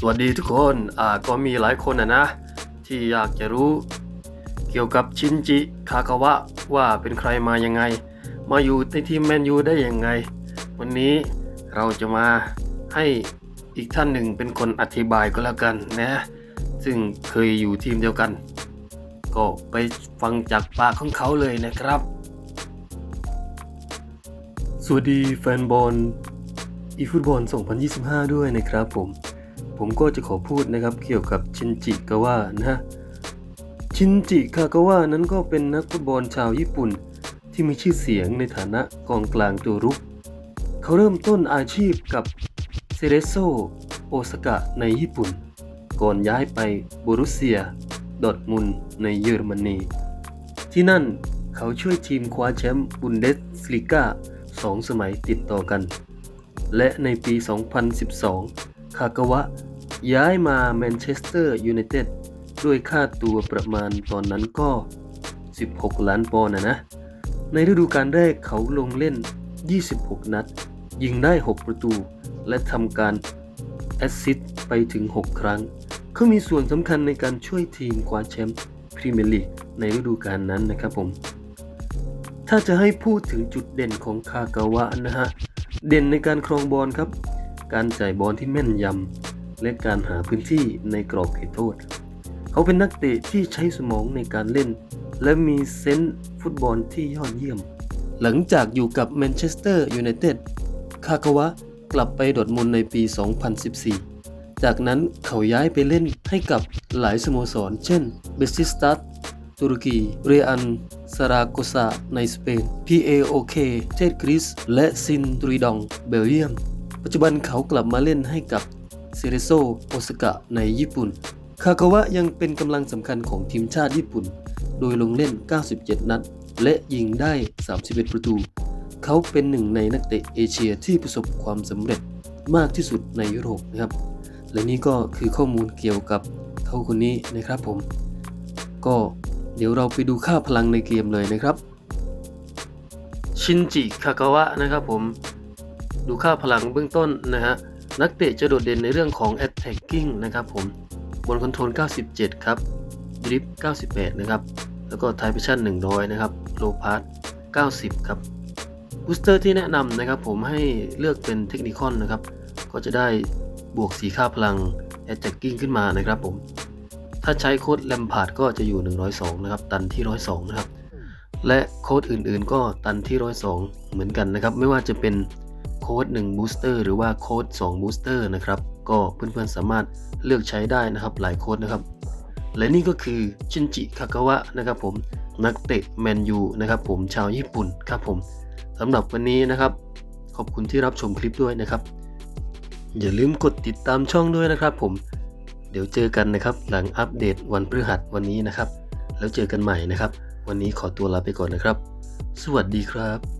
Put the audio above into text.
สวัสดีทุกคนอ่าก็มีหลายคนนะนะ ที่อยากจะรู้เกี่ยวกับชินจิคากาวะว่าเป็นใครมายังไง มาอยู่ในทีมแมนยูได้ยังไง วันนี้เราจะมาให้อีกท่านหนึ่งเป็นคนอธิบายก็แล้วกันนะ ซึ่งเคยอยู่ทีมเดียวกัน ก็ไปฟังจากปากของเขาเลยนะครับ สวัสดีแฟนบอลอีฟุตบอล 2025 ด้วยนะครับผม ผมก็จะขอพูดนะครับเกี่ยวกับชินจิกาวะนะชินจิคากาวะนั้นก็เป็นนักฟุตบอลชาวญี่ปุ่น ที่มีชื่อเสียงในฐานะกองกลางตัวรุก เขาเริ่มต้นอาชีพกับเซเรโซโอซากะในญี่ปุ่น ก่อนย้ายไปบูรุสเซีย ดอทมุนในเยอรมนี ที่นั่นเขาช่วยทีมคว้าแชมป์บุนเดสลิก้าสองสมัยติดต่อกัน และในปี 2012 คากาวะ ย้ายมาแมนเชสเตอร์ยูไนเต็ดด้วยค่าตัวประมาณตอนนั้นก็ 16 ล้านปอนด์นะนะ ในฤดูกาลแรกเขาลงเล่น 26 นัด ยิงได้ 6 ประตู และทำการแอสซิสต์ไปถึง 6 ครั้ง เขามีส่วนสำคัญในการช่วยทีมคว้าแชมป์พรีเมียร์ลีกในฤดูกาลนั้นนะครับผม ถ้าจะให้พูดถึงจุดเด่นของคากาวะนะฮะ เด่นในการครองบอลครับ การจ่ายบอลที่แม่นยำ และการหาพื้นที่ในกรอบเขตโทษ เขาเป็นนักเตะที่ใช้สมองในการเล่น และมีเซนส์ฟุตบอลที่ยอดเยี่ยม หลังจากอยู่กับแมนเชสเตอร์ยูไนเต็ดคากาวะกลับไปดอร์ทมุนในปี 2014 จากนั้นเขาย้ายไปเล่นให้กับหลายสโมสร เช่นเบซิสตัสตุรกี เรอัน ซาราโกซา ในสเปน PAOK เทศกรีซและซินตรีดอง เบลเยียม ปัจจุบันเขากลับมาเล่นให้กับ เซเรโซโอซากะในญี่ปุ่น คากาวะยังเป็นกำลังสำคัญของทีมชาติญี่ปุ่น โดยลงเล่น 97 นัด และยิงได้ 31 ประตู เขาเป็นหนึ่งในนักเตะเอเชียที่ประสบความสำเร็จมากที่สุดในยุโรปนะครับ และนี่ก็คือข้อมูลเกี่ยวกับเขาคนนี้นะครับผม ก็เดี๋ยวเราไปดูค่าพลังในเกมเลยนะครับ ชินจิ คากาวะนะครับผม ดูค่าพลังเบื้องต้นนะฮะ นักเตะจะโดดเด่นในเรื่องของ attacking นะครับผม บนคอนโทรล 97 ครับดริฟ98 นะครับ แล้วก็ไทพิชั่น100 นะครับโลพาส90 ครับบูสเตอร์ที่แนะนำนะครับผมให้เลือกเป็นเทคนิคอนนะครับ ก็จะได้บวกสีค่าพลัง attacking ขึ้นมานะครับผม ถ้าใช้โค้ดแลมพาร์ดก็จะอยู่ 102 นะครับ ตันที่ 102 นะครับ และโค้ดอื่นๆ ก็ตันที่ 102 เหมือนกันนะครับ ไม่ว่าจะเป็น ค้ด1บูสเตอร์หรือว่าโค้ด2บูสเตอร์นะครับ ก็เพื่อนๆสามารถเลือกใช้ได้นะครับหลายโค้ดนะครับ และนี่ก็คือชินจิคากาวะนะครับผมนักเตะแมนยูนะครับผมชาวญี่ปุ่นครับผมสำหรับวันนี้นะครับ ขอบคุณที่รับชมคลิปด้วยนะครับ อย่าลืมกดติดตามช่องด้วยนะครับผมเดี๋ยวเจอกันนะครับ หลังอัปเดตวันพฤหัสวันนี้นะครับ แล้วเจอกันใหม่นะครับ วันนี้ขอตัวลาไปก่อนนะครับ สวัสดีครับ